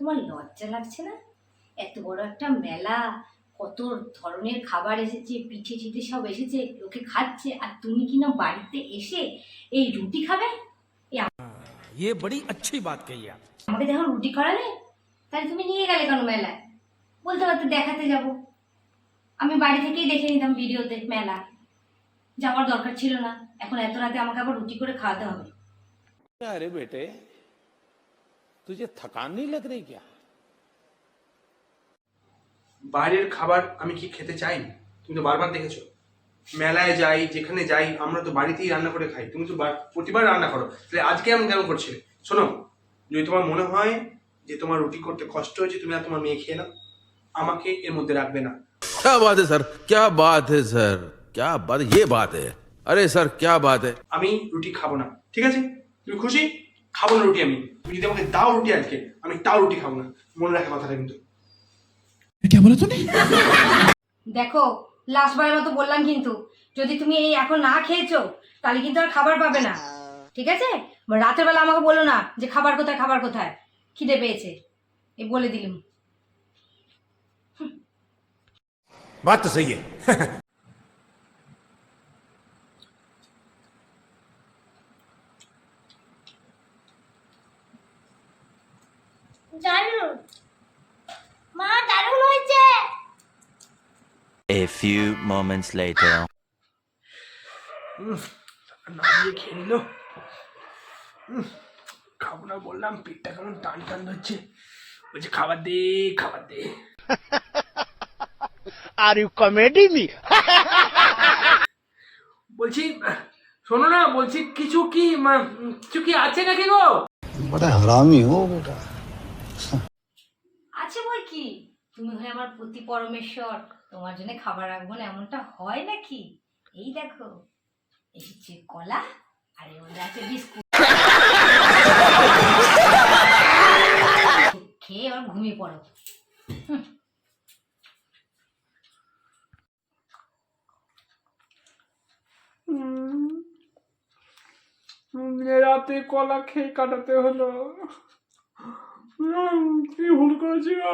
তোমার লজ্জা লাগছে না এত বড় একটা মেলা কত ধরনের খাবার এসেছে পিঠে চিঠে সব এসেছে লোকে খাচ্ছে আর তুমি কিনা বাড়িতে এসে এই রুটি খাবে ये बड़ी अच्छी बात कही आप আমাকে যখন রুটি করালে তাহলে তুমি নিয়ে গেলে কেন মেলায় বলতে পারতে দেখাতে যাব আমি বাড়ি থেকেই দেখে নিতাম ভিডিওতে মেলা যাওয়ার দরকার ছিল না এখন এত রাতে আমাকে আবার রুটি করে খাওয়াতে হবে अरे बेटे तुझे थकान नहीं लग रही क्या বাইরের খাবার আমি কি খেতে চাই তুমি তো বারবার দেখেছো মেলায় যাই যেখানে যাই আমরা তো বাড়িতেই রান্না করে খাই তুমি তো বার- প্রতিবার রান্না করো তাহলে আজকে আমি কেন করছিলে শোনো যদি তোমার মনে হয় যে তোমার রুটি করতে কষ্ট হয়েছে তুমি আর তোমার মেয়ে খেয়ে নাও আমাকে এর মধ্যে রাখবে না क्या बात है सर क्या बात है सर क्या बात ये बात है अरे सर क्या बात है আমি রুটি খাবো না ঠিক আছে তুমি খুশি খাবো না রুটি আমি তুমি যদি আমাকে দাও রুটি আজকে আমি তাও রুটি খাব না। মনে রাখা কথাটা কিন্তু। দেখো লাস্টবারের মতো বললাম কিন্তু যদি তুমি এই এখন না খেয়েছো তাহলে কিন্তু আর খাবার পাবে না। ঠিক আছে? রাতের বেলা আমাকে বলো না যে খাবার কোথায় খাবার কোথায়। খিদে পেয়েছে। এ বলে দিলুম। বাত তো সহি A few moments later. না দিয়ে খেয়ে নিল। খাব না বললাম পেটটা কেমন টান টান হচ্ছে বলছে খাবার দে খাবার দে। আর ইউ কমেডি মি বলছি শোনো না বলছি কিছু কি কিছু কি আছে নাকি গো? বড় হারামি ও বেটা। আছে বই কি? তুমি হলে আমার প্রতি পরমেশ্বর। তোমার জন্য খাবার রাখব না, এমনটা হয় নাকি? এই দেখো, এসেছে কলা আর এর আছে বিস্কুট। খেয়ে এবার ঘুমিয়ে পড়ো। রাতে কলা খেয়ে কাটাতে হলো। উম, কি ভুল করেছি গো